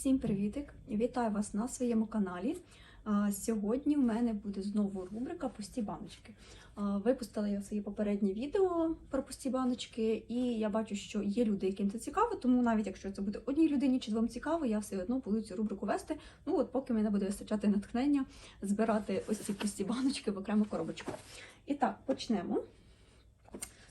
Всім привітик! Вітаю вас на своєму каналі. Сьогодні в мене буде знову рубрика Пусті баночки. Випустила я своє попереднє відео про пусті баночки, і я бачу, що є люди, яким це цікаво, тому навіть якщо це буде одній людині чи двом цікаво, я все одно буду цю рубрику вести. Ну от поки мене буде вистачати натхнення збирати ось ці пусті баночки в окрему коробочку. І так, почнемо.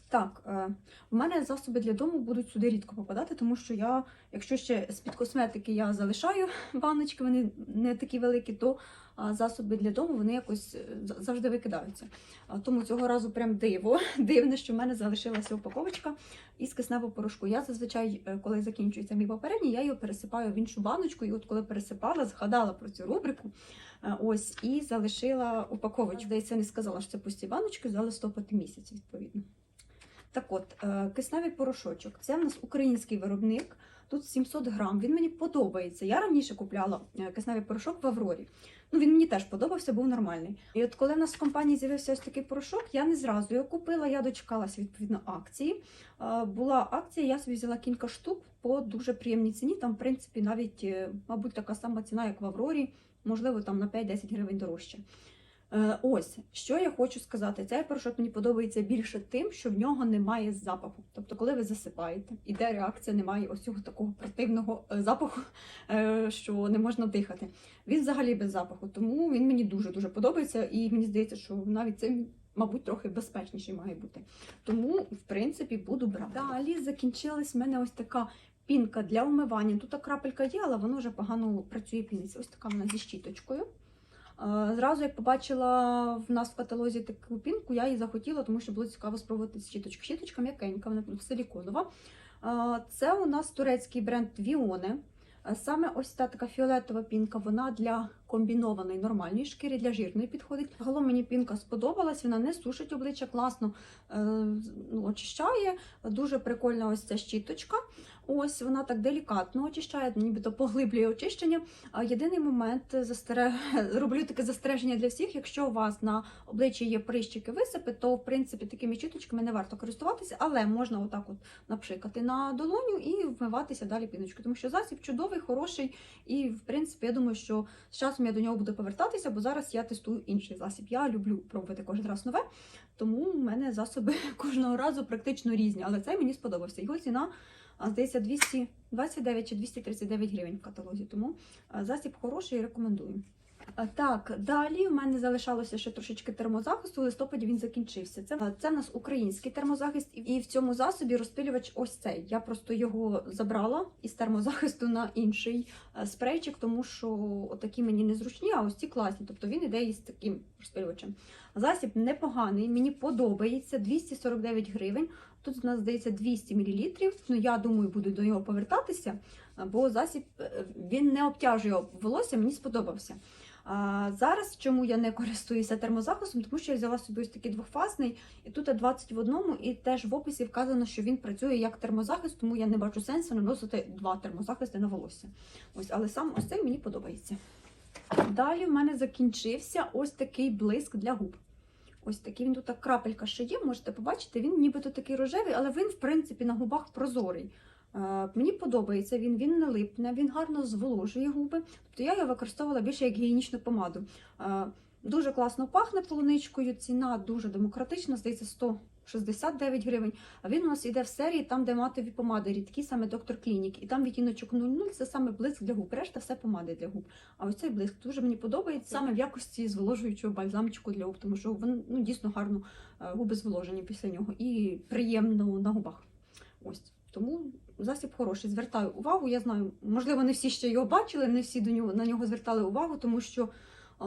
Так, е, в мене засоби для дому будуть сюди рідко попадати, тому що я, якщо ще з-під косметики я залишаю баночки, вони не такі великі, то засоби для дому вони якось е, завжди викидаються. Тому цього разу прям диво. Дивне, що в мене залишилася упаковочка із кисневого порошку. Я зазвичай, е, коли закінчується мій попередній, я його пересипаю в іншу баночку. І от коли пересипала, згадала про цю рубрику. Ось і залишила упаковочку. Здається, не сказала, що це пусті баночки за листопад місяць, відповідно. Так от, е, кисневий порошочок. Це в нас український виробник. Тут 700 грам. Він мені подобається. Я раніше купляла е, кисневий порошок в Аврорі. Ну, він мені теж подобався, був нормальний. І от коли в нас в компанії з'явився ось такий порошок, я не зразу його купила, я дочекалася відповідно акції. Е, Була акція, я собі взяла кілька штук по дуже приємній ціні. Там, в принципі, навіть, мабуть, така сама ціна, як в Аврорі, можливо, там на 5-10 гривень дорожче. Е, Ось що я хочу сказати. Цей порошок мені подобається більше тим, що в нього немає запаху. Тобто, коли ви засипаєте, іде реакція, немає ось цього такого противного е, запаху, е, що не можна дихати. Він взагалі без запаху, тому він мені дуже дуже подобається, і мені здається, що навіть цим. Мабуть, трохи безпечніший має бути. Тому, в принципі, буду брати. Далі закінчилась в мене ось така пінка для умивання. Тут крапелька є, але воно вже погано працює піниться. Ось така вона зі щіточкою. Е, Зразу, як побачила в нас в каталозі таку пінку, я її захотіла, тому що було цікаво спробувати щіточку. Щіточка м'якенька, вона силіконова. Е, Це у нас турецький бренд Віоне. Саме ось та така фіолетова пінка, вона для комбінованої нормальної шкіри, для жирної підходить. Загалом мені пінка сподобалась, вона не сушить обличчя, класно е, ну, очищає. Дуже прикольна ось ця щіточка. Ось вона так делікатно очищає, нібито поглиблює очищення. Єдиний момент застере... роблю таке застереження для всіх. Якщо у вас на обличчі є прищики висипи, то в принципі такими щіточками не варто користуватися, але можна отак от напшикати на долоню і вмиватися далі піночкою. Тому що засіб чудовий, хороший, і в принципі я думаю, що з часом я до нього буду повертатися, бо зараз я тестую інший засіб. Я люблю пробувати кожен раз нове, тому в мене засоби кожного разу практично різні. Але цей мені сподобався. Його ціна. Здається, 229 чи 239 гривень в каталозі. Тому засіб хороший і рекомендую. А, Так, далі в мене залишалося ще трошечки термозахисту. У листопаді він закінчився. Це, це в нас український термозахист, і в цьому засобі розпилювач ось цей. Я просто його забрала із термозахисту на інший е, спрейчик, тому що отакі мені незручні, а ось ці класні. Тобто він іде із таким розпилювачем. Засіб непоганий, мені подобається 249 гривень. Тут у нас здається 200 мл. Ну я думаю, буду до нього повертатися, бо засіб е, він не обтяжує волосся, мені сподобався. А зараз чому я не користуюся термозахистом? Тому що я взяла собі ось такий двохфазний, і тут 20 в одному, і теж в описі вказано, що він працює як термозахист, тому я не бачу сенсу наносити два термозахисти на волосся. Ось, але сам ось цей мені подобається. Далі в мене закінчився ось такий блиск для губ. Ось такий він тут так крапелька ще є, можете побачити. Він нібито такий рожевий, але він, в принципі, на губах прозорий. Е, мені подобається він, він не липне, він гарно зволожує губи. Тобто я його використовувала більше як гігієнічну помаду. Е, дуже класно пахне полуничкою, ціна дуже демократична, здається, 169 гривень. А він у нас іде в серії, там, де матові помади, рідкі, саме доктор Клінік. І там відтіночок 00 це саме блиск для губ. Решта все помади для губ. А ось цей блиск дуже мені подобається саме в якості зволожуючого бальзамчику для губ, тому що він ну, дійсно гарно е, губи зволожені після нього і приємно на губах. Ось. Тому засіб хороший. Звертаю увагу. Я знаю, можливо, не всі ще його бачили, не всі до нього на нього звертали увагу, тому що е,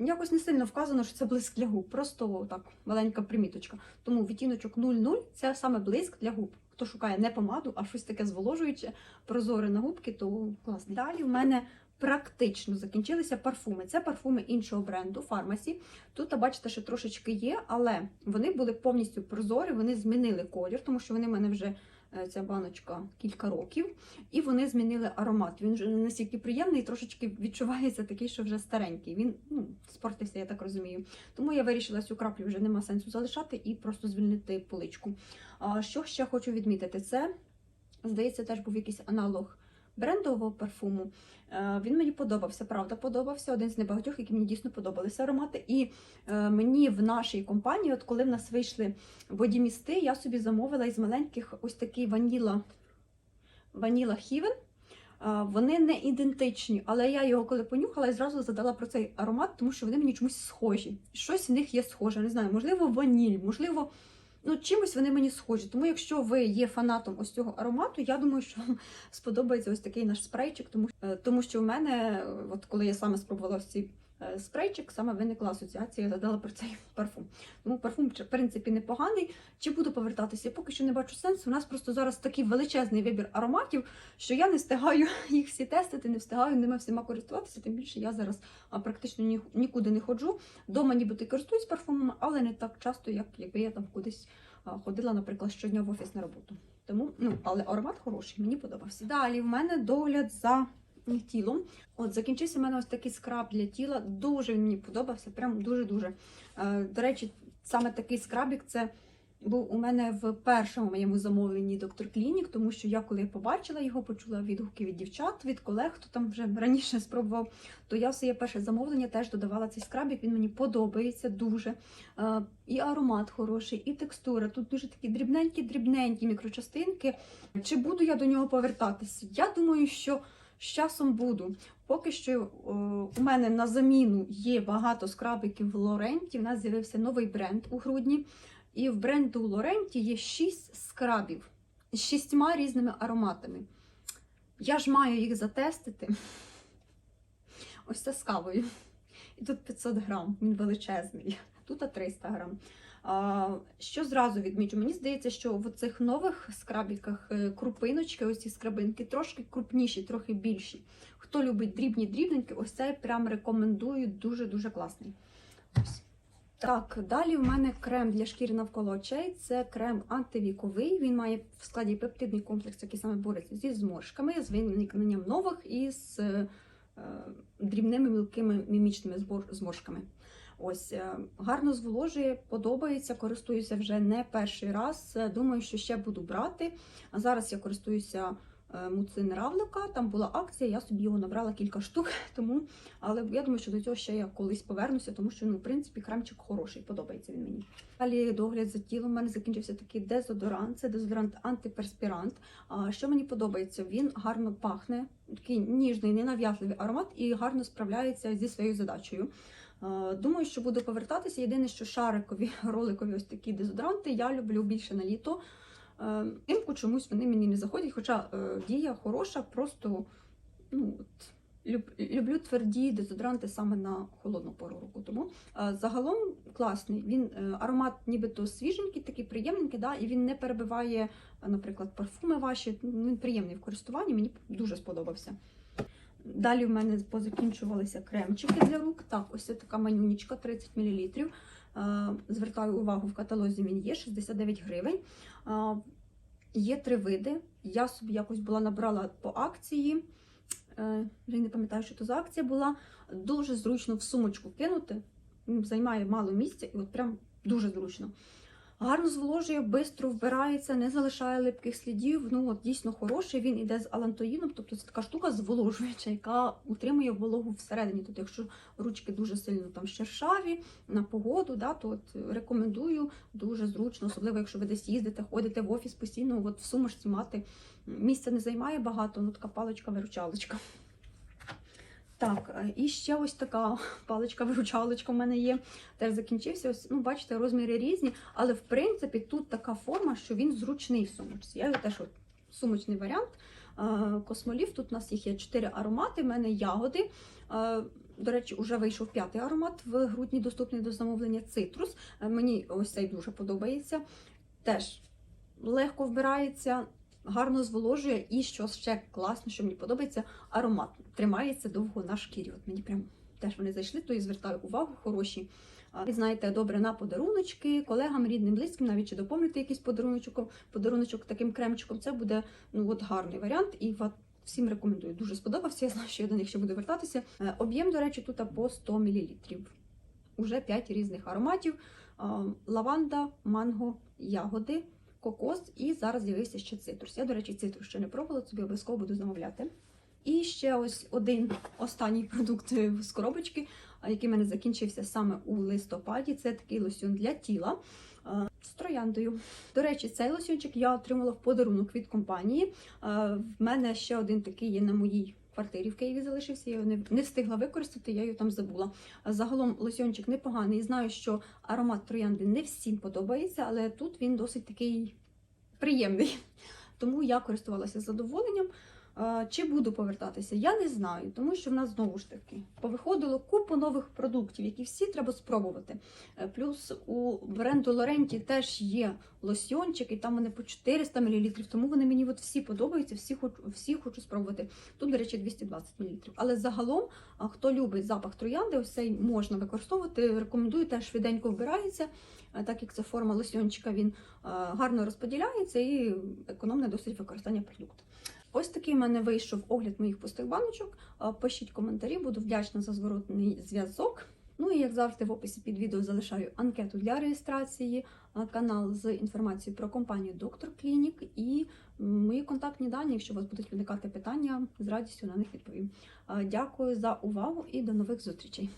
якось не сильно вказано, що це блиск для губ. Просто так маленька приміточка. Тому відтіночок 00 це саме блиск для губ. Хто шукає не помаду, а щось таке зволожуюче, прозоре на губки, то класно. Далі в мене практично закінчилися парфуми. Це парфуми іншого бренду Фармасі. Тут, бачите, що трошечки є, але вони були повністю прозорі, вони змінили колір, тому що вони в мене вже ця баночка кілька років, і вони змінили аромат. Він вже не настільки приємний, трошечки відчувається такий, що вже старенький. Він ну, спортився, я так розумію. Тому я вирішила цю краплю вже нема сенсу залишати і просто звільнити поличку. А що ще хочу відмітити? Це, здається, теж був якийсь аналог брендового парфуму. Е, Він мені подобався, правда, подобався. Один з небагатьох, які мені дійсно подобалися аромати. І е, мені в нашій компанії, от коли в нас вийшли водімісти, я собі замовила із маленьких ось такий ваніла, ваніла Хівен. Е, Вони не ідентичні, але я його коли понюхала і зразу задала про цей аромат, тому що вони мені чомусь схожі. Щось в них є схоже. Не знаю, можливо, ваніль, можливо, ну чимось вони мені схожі. Тому, якщо ви є фанатом ось цього аромату, я думаю, що вам сподобається ось такий наш спрейчик, тому, е, тому що в мене, от коли я саме спробувала е, спрейчик, саме виникла асоціація, я задала про цей парфум. Тому парфум, в принципі, непоганий. Чи буду повертатися? Я поки що не бачу сенсу. У нас просто зараз такий величезний вибір ароматів, що я не встигаю їх всі тестити, не встигаю ними всіма користуватися. Тим більше я зараз практично ні, нікуди не ходжу. Дома нібито користуюсь парфумами, але не так часто, як якби я там кудись ходила, наприклад, щодня в офіс на роботу. Тому, ну, але аромат хороший, мені подобався. Далі в мене догляд за тілом. От закінчився в мене ось такий скраб для тіла. Дуже він мені подобався, прям дуже-дуже. Е, До речі, саме такий скрабік це був у мене в першому моєму замовленні доктор Клінік, тому що я коли я побачила його, почула відгуки від дівчат, від колег, хто там вже раніше спробував, то я в своє перше замовлення теж додавала цей скрабік. Він мені подобається дуже. Е, І аромат хороший, і текстура. Тут дуже такі дрібненькі-дрібненькі мікрочастинки. Чи буду я до нього повертатися? Я думаю, що з часом буду. Поки що е, у мене на заміну є багато скрабиків в Лоренті. У нас з'явився новий бренд у грудні. І в бренду Лоренті є 6 скрабів з шістьма різними ароматами. Я ж маю їх затестити. Ось це з кавою. І тут 500 грам, він величезний. Тут 300 грам. Що зразу відмічу? Мені здається, що в цих нових скрабіках е, крупиночки, ось ці скрабинки, трошки крупніші, трохи більші. Хто любить дрібні дрібненькі, ось цей прям рекомендую, дуже-дуже класний. Так, далі в мене крем для шкіри навколо очей. Це крем антивіковий. Він має в складі пептидний комплекс, який саме бореться зі зморшками, з виникненням нових і з е, дрібними мілкими мімічними зморшками. Ось е, гарно зволожує, подобається, користуюся вже не перший раз. Е, Думаю, що ще буду брати. А зараз я користуюся е, муцин равлика. Там була акція, я собі його набрала кілька штук. Тому, але я думаю, що до цього ще я колись повернуся, тому що ну, в принципі кремчик хороший, подобається він мені. Далі догляд за тілом. У мене закінчився такий дезодорант. Це дезодорант антиперспірант. Що мені подобається, він гарно пахне, такий ніжний, ненав'язливий аромат і гарно справляється зі своєю задачею. Е, Думаю, що буду повертатися. Єдине, що шарикові роликові ось такі дезодоранти я люблю більше на літо. Е, Взимку чомусь вони мені не заходять, хоча е, дія хороша, просто ну, от, люб- люблю тверді дезодоранти саме на холодну пору року. Тому загалом класний. Він аромат нібито свіженький, такий приємненький, да, і він не перебиває, наприклад, парфуми ваші. Він приємний в користуванні, мені дуже сподобався. Далі в мене позакінчувалися кремчики для рук. Так, ось це така манюнічка 30 мл. Е, Звертаю увагу, в каталозі він є 69 гривень. Е, Є три види. Я собі якось була набрала по акції. Вже не пам'ятаю, що то за акція була. Дуже зручно в сумочку кинути. Займає мало місця і от прям дуже зручно. Гарно зволожує, швидко вбирається, не залишає липких слідів. Ну от дійсно хороший. Він іде з алантоїном, тобто це така штука зволожуюча, яка утримує вологу всередині. Тобто, якщо ручки дуже сильно там шершаві на погоду, да, то от рекомендую дуже зручно, особливо якщо ви десь їздите, ходите в офіс постійно, от в сумочці мати місця не займає багато, ну така паличка-виручалочка. Так, е, і ще ось така паличка-виручалочка в мене є. Теж закінчився. Ось, ну, бачите, розміри різні, але в принципі тут така форма, що він зручний в сумочці. Я його теж от, сумочний варіант. Е, Космолів. Тут у нас їх є чотири аромати. в мене ягоди. Е, До речі, вже вийшов п'ятий аромат в грудні, доступний до замовлення цитрус. Мені ось цей дуже подобається. Теж легко вбирається, гарно зволожує, і що ще класно, що мені подобається, аромат тримається довго на шкірі. От мені прям теж вони зайшли, то і звертаю увагу, хороші. Ви знаєте, добре на подаруночки, колегам, рідним, близьким, навіть чи доповнити якийсь подаруночок, подаруночок таким кремчиком. Це буде ну от гарний варіант. І всім рекомендую. Дуже сподобався. Я знаю, що я до них ще буду вертатися. Е, Об'єм, до речі, тут по 100 мл. Уже 5 різних ароматів: лаванда, манго, ягоди, кокос. І зараз з'явився ще цитрус. Я, до речі, цитрус ще не пробувала, собі обов'язково буду замовляти. І ще ось один останній продукт з коробочки, який в мене закінчився саме у листопаді. Це такий лосьон для тіла з трояндою. До речі, цей лосьончик я отримала в подарунок від компанії. В мене ще один такий є на моїй квартирі в Києві залишився. Я його не, не встигла використати, я його там забула. Загалом лосьончик непоганий. Знаю, що аромат троянди не всім подобається, але тут він досить такий приємний. Тому я користувалася задоволенням. Чи буду повертатися, я не знаю, тому що в нас знову ж таки повиходило купу нових продуктів, які всі треба спробувати. Е, Плюс у бренду Лоренті теж є лосьончики, там вони по 400 мл, тому вони мені от всі подобаються, всі хочу, всі хочу спробувати. Тут, до речі, 220 мл. Але загалом, хто любить запах троянди, ось цей можна використовувати. Рекомендую, теж швиденько вбирається, е, так як це форма лосьончика, він е, гарно розподіляється і економне досить використання продукту. Ось такий в мене вийшов огляд моїх пустих баночок. Пишіть коментарі, буду вдячна за зворотний зв'язок. Ну і як завжди, в описі під відео залишаю анкету для реєстрації, канал з інформацією про компанію Доктор Клінік і мої контактні дані. Якщо у вас будуть виникати питання, з радістю на них відповім. Дякую за увагу і до нових зустрічей.